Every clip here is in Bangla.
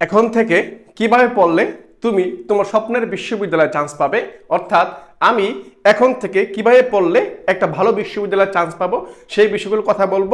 এখন থেকে কীভাবে পড়লে তুমি তোমার স্বপ্নের বিশ্ববিদ্যালয়ে চান্স পাবে? অর্থাৎ আমি এখন থেকে কীভাবে পড়লে একটা ভালো বিশ্ববিদ্যালয়ের চান্স পাবো, সেই বিষয়গুলো কথা বলব।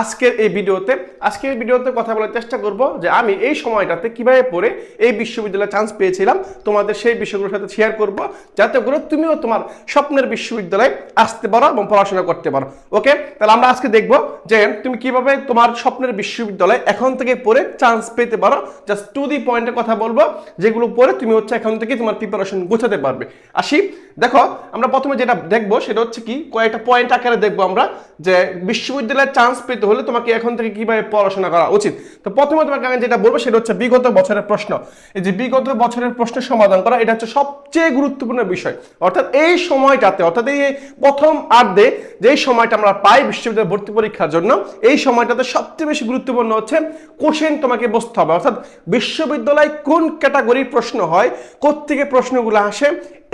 আজকের এই ভিডিওতে, আজকের এই ভিডিওতে কথা বলার চেষ্টা করব যে আমি এই সময়টাতে কীভাবে পড়ে এই বিশ্ববিদ্যালয়ে চান্স পেয়েছিলাম, তোমাদের সেই বিষয়গুলোর সাথে শেয়ার করব, যাতে করে তুমিও তোমার স্বপ্নের বিশ্ববিদ্যালয়ে আসতে পারো এবং পড়াশোনা করতে পারো। ওকে? তাহলে আমরা আজকে দেখব যে তুমি কীভাবে তোমার স্বপ্নের বিশ্ববিদ্যালয়ে এখন থেকে পড়ে চান্স পেতে পারো। জাস্ট টু দি পয়েন্টের কথা বলব, যেগুলো পড়ে তুমি হচ্ছে এখন থেকে তোমার প্রিপারেশন গোছাতে পারবে। আসি? দেখো, আমরা প্রথমে যেটা দেখব সেটা হচ্ছে কি, কয়েকটা পয়েন্ট আকারে দেখব আমরা যে বিশ্ববিদ্যালয়ের চান্স পেতে হলে তোমাকে এখন থেকে কীভাবে পড়াশোনা করা উচিত। তো প্রথমে তোমাকে আমি যেটা বলব সেটা হচ্ছে বিগত বছরের প্রশ্ন। এই যে বিগত বছরের প্রশ্নের সমাধান করা, এটা হচ্ছে সবচেয়ে গুরুত্বপূর্ণ বিষয়। অর্থাৎ এই সময়টাতে, অর্থাৎ এই প্রথম আর্ধে যেই সময়টা আমরা পাই বিশ্ববিদ্যালয় ভর্তি পরীক্ষার জন্য, এই সময়টাতে সবচেয়ে বেশি গুরুত্বপূর্ণ হচ্ছে কোশ্চেন তোমাকে বসতে হবে। অর্থাৎ বিশ্ববিদ্যালয় কোন ক্যাটাগরির প্রশ্ন হয়, কোত্থেকে প্রশ্নগুলো আসে,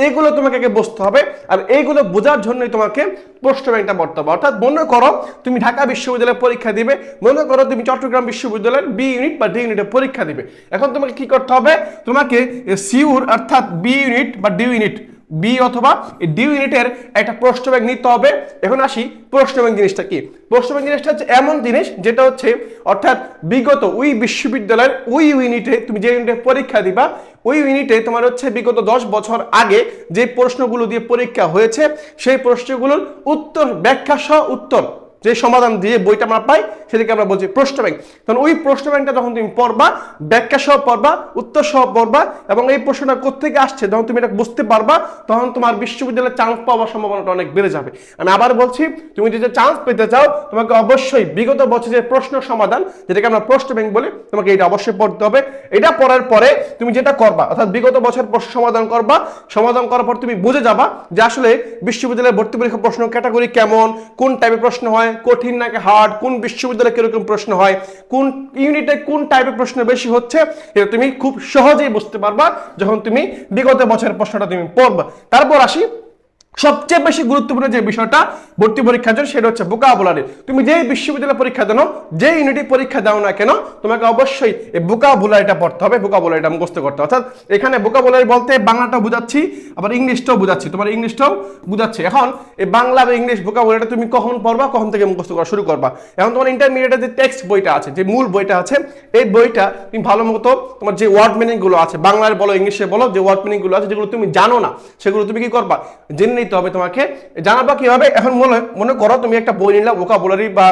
এগুলো তোমাকে আগে বসতে হবে। আর এইগুলো বোঝার জন্যই তোমাকে প্রশ্ন ব্যাংকটা পড়তে হবে। অর্থাৎ মনে করো তুমি ঢাকা বিশ্ববিদ্যালয়ে পরীক্ষা দিবে, মনে করো তুমি চট্টগ্রাম বিশ্ববিদ্যালয়ের বি ইউনিট বা ডি ইউনিটে পরীক্ষা দিবে। এখন তোমাকে কি করতে হবে? তোমাকে সিউর অর্থাৎ বি ইউনিট বা ডি ইউনিট বি অথবা ডি ইউনিটের একটা প্রশ্ন ব্যাংক নিতে হবে। এখন আসি প্রশ্ন ব্যাংক জিনিসটা কি? প্রশ্ন জিনিসটা হচ্ছে এমন জিনিস যেটা হচ্ছে, অর্থাৎ বিগত ওই বিশ্ববিদ্যালয়ের ওই ইউনিটে তুমি যে ইউনিটে পরীক্ষা দিবা, ওই ইউনিটে তোমার হচ্ছে বিগত দশ বছর আগে যে প্রশ্নগুলো দিয়ে পরীক্ষা হয়েছে, সেই প্রশ্নগুলোর উত্তর, ব্যাখ্যা সহ উত্তর। যে সমাধান দিয়ে বইটা আমরা পাই সেটাকে আমরা বলছি প্রশ্ন ব্যাংক। তখন ওই প্রশ্ন ব্যাংকটা যখন তুমি পড়বা ব্যাখ্যা সহ পড়বা উত্তর সহ পড়বা, এবং এই প্রশ্নটা কোথেকে আসছে, যখন তুমি এটা বুঝতে পারবা, তখন তোমার বিশ্ববিদ্যালয়ে চান্স পাওয়ার সম্ভাবনাটা অনেক বেড়ে যাবে। আমি আবার বলছি, তুমি যদি চান্স পেতে চাও, তোমাকে অবশ্যই বিগত বছরের প্রশ্ন সমাধান, যেটাকে আমরা প্রশ্ন ব্যাংক বলি, তোমাকে এটা অবশ্যই পড়তে হবে। এটা পড়ার পরে তুমি যেটা করবা, অর্থাৎ বিগত বছর প্রশ্ন সমাধান করবা, সমাধান করার পর তুমি বুঝে যাবা যে আসলে বিশ্ববিদ্যালয়ে ভর্তি পরীক্ষা প্রশ্ন ক্যাটাগরি কেমন, কোন টাইপের প্রশ্ন হয় কঠিন নাকি হার্ড কোন বিশ্ববিদ্যালয়ে কীরকম প্রশ্ন হয়, কোন ইউনিটে কোন টাইপের প্রশ্ন বেশি হচ্ছে, এটা তুমি খুব সহজেই বুঝতে পারবা যখন তুমি বিগত বছরের প্রশ্নটা তুমি পড়বা। তারপর আসি সবচেয়ে বেশি গুরুত্বপূর্ণ যে বিষয়টা ভর্তি পরীক্ষার জন্য, সেটা হচ্ছে বোকাবুলারি তুমি যে বিশ্ববিদ্যালয়ে পরীক্ষা দাও যে ইউনিটে পরীক্ষা দাও না কেন, তোমাকে অবশ্যই এই বোকাবুলারিটা পড়তে হবে বোকাবুলারিটা মুখস্থ করতে অর্থাৎ এখানে বোকাবুলারি বলতে বাংলাটাও বুঝাচ্ছি, আবার ইংলিশটাও বুঝাচ্ছি। তোমার ইংলিশটাও বুঝাচ্ছি। এখন এই বাংলা বা ইংলিশ বোকাবুলারিটা তুমি কখন পড়বা, কখন থেকে মুখস্থ করা শুরু করবা? এখন তোমার ইন্টারমিডিয়েটের যে টেক্সট বইটা আছে, যে মূল বইটা আছে, এই বইটা তুমি ভালো মতো তোমার যে ওয়ার্ড মিনিংগুলো আছে, বাংলায় বলো, ইংলিশে বলো, যে ওয়ার্ড মিনিংগুলো আছে, যেগুলো তুমি জানো না, সেগুলো তুমি কি করবা? জেনে নিতে হবে তোমাকে। জানাবা কীভাবে? এখন মনে মনে করো তুমি একটা বই নিলা ভোকাবুলারি বা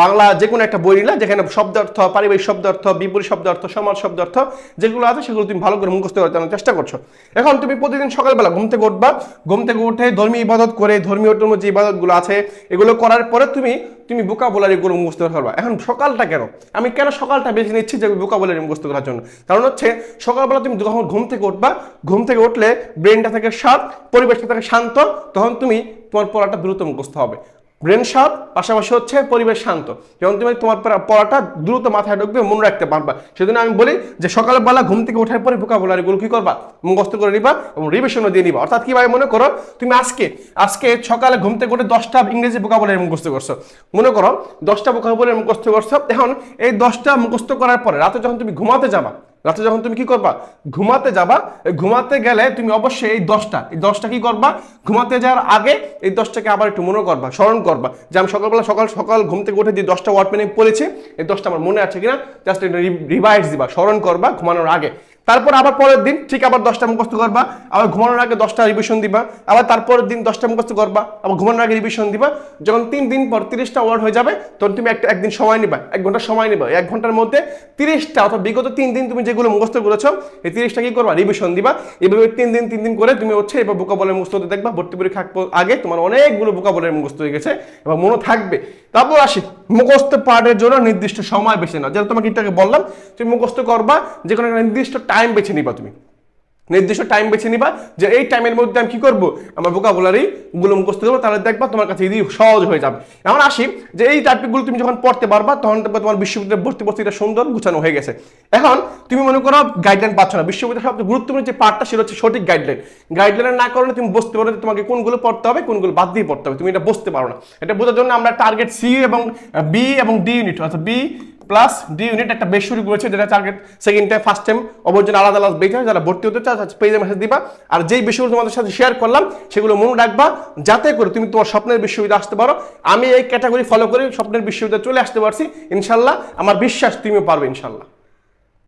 বাংলা যে কোনো একটা বই নিলা, যেখানে শব্দ অর্থ, পারিবারিক শব্দ অর্থ, বিপরীত শব্দ অর্থ সমাজ শব্দ অর্থ যেগুলো আছে সেগুলো তুমি ভালো করে মুখস্থ করতে চেষ্টা করছ। এখন তুমি প্রতিদিন সকালবেলা ঘুম থেকে উঠবা। ঘুম থেকে উঠে ধর্মীয় ইবাদত করে ধর্মীয় যে ইবাদতগুলো আছে, এগুলো করার পরে তুমি তুমি বোকাবুলারিগুলো মুখস্থ করবা এখন সকালটা কেন? আমি কেন সকালটা বেছে নিচ্ছি যে বোকাবুলারি মুখস্থ করার জন্য? কারণ হচ্ছে, সকালবেলা তুমি যখন ঘুম থেকে উঠবা, ঘুম থেকে উঠলে ব্রেনটা থাকে শার্প পরিবেশটা থাকে শান্ত, তখন তুমি তোমার পড়াটা দ্রুত মুখস্ত হবে। ব্রেন শার্প পাশাপাশি হচ্ছে পরিবেশ শান্ত। যেমন তুমি তোমার পড়া- পড়াটা দ্রুত মাথায় ঢুকবে, মনে রাখতে পারবা। সেজন্য আমি বলি যে সকালবেলা ঘুম থেকে ওঠার পরে ভোকাবুলারিগুলো কি করবা? মুখস্থ করে নিবা এবং রিভিশনও দিয়ে নিবা। অর্থাৎ কীভাবে মনে করো, তুমি আজকে আজকে সকালে ঘুম থেকে উঠে দশটা ইংরেজি ভোকাবুলারি মুখস্থ করছ। মনে করো, দশটা ভোকাবুলারি মুখস্থ করছ। এখন এই দশটা মুখস্থ করার পরে রাতে যখন তুমি ঘুমাতে যাবা রাতে যখন তুমি কি করবা? ঘুমাতে যাবা। ঘুমাতে গেলে তুমি অবশ্যই এই দশটা এই দশটা কি করবা? ঘুমাতে যাওয়ার আগে এই দশটাকে আবার একটু মনে করবা, স্মরণ করবা। যে আমি সকালবেলা সকাল সকাল ঘুম থেকে উঠে যে দশটা ওয়ার্ড মিনিং পড়েছি, এই দশটা আমার মনে আছে কিনা? জাস্ট রিভাইজ দিবা, স্মরণ করবা ঘুমানোর আগে। তারপর আবার পরের দিন ঠিক আবার দশটা মুখস্থ করবা, আবার ঘুমানোর আগে দশটা রিভিশন দিবা, আবার তারপরের দিন দশটা মুখস্থ করবা, আবার ঘুমানোর আগে রিভিশন দিবা। যখন তিন দিন পর তিরিশটা ওয়ার্ড হয়ে যাবে, তখন তুমি একটা, একদিন সময় নিবা, এক ঘণ্টা সময় নিবা। এক ঘণ্টার মধ্যে তিরিশটা অথবা বিগত তিন দিন তুমি যেগুলো মুখস্থ করেছ, এই তিরিশটা কি করবা? রিভিশন দিবা। এভাবে তিন দিন তিন দিন করে তুমি হচ্ছে এবার বোকা বলের মুখস্থ দেখবা। ভর্তি পরীক্ষা আগ- তোমার অনেকগুলো বোকা বলের মুখস্থ হয়ে গেছে এবার মনে থাকবে। তারপর আসি। মুখস্থ পাঠের জন্য নির্দিষ্ট সময় বেছে নাও। যেটা তোমাকে আগে বললাম, তুমি মুখস্থ করবা যে কোনো নির্দিষ্ট টাইম বেছে নিবা তুমি। নির্দিষ্ট টাইম বেছে নিবা যে এই টাইমের মধ্যে আমি কি করব? আমার ভোকাবুলারি গুলো মুখস্থ করব, তাহলে দেখবা তোমার কাছে ইজি সহজ হয়ে যাবে। এখন আসি যে এই টপিকগুলো তুমি যখন পড়তে পারবা, তখন দেখবা তোমার বিশ্ববিদ্যালয় ভর্তি ভর্তিটা সুন্দর গুছানো হয়ে গেছে। এখন তুমি মনে করো গাইডলাইন পাচ্ছ না। বিশ্ববিদ্যালয়ের সবচেয়ে গুরুত্বপূর্ণ যে পার্টটা সেটা হচ্ছে সঠিক গাইডলাইন গাইডলাইন না করলে তুমি বুঝতে পারো যে তোমাকে কোনগুলো পড়তে হবে, কোনগুলো বাদ দিয়ে পড়তে হবে। তুমি এটা বুঝতে পারো না। এটা বোঝার জন্য আমরা টার্গেট সি এবং বি এবং ডি ইউনিট অর্থাৎ বি প্লাস ডি ইউনিট একটা বেশ শুরু করেছে যেটা target second time first time অবর্জন আলাদা আলাদা বেঁচে যারা ভর্তি হতে চাও পেজে মেসেজ দিবা। আর যেই বিষয়গুলো তোমাদের সাথে শেয়ার করলাম, সেগুলো মনে রাখবা, যাতে করে তুমি তোমার স্বপ্নের বিশ্ববিদ্যালয় আসতে পারো। আমি এই ক্যাটাগরি ফলো করে স্বপ্নের বিশ্ববিদ্যালয়ে চলে আসতে পারছি, ইনশাল্লাহ। আমার বিশ্বাস তুমিও পারবে, ইনশাল্লাহ।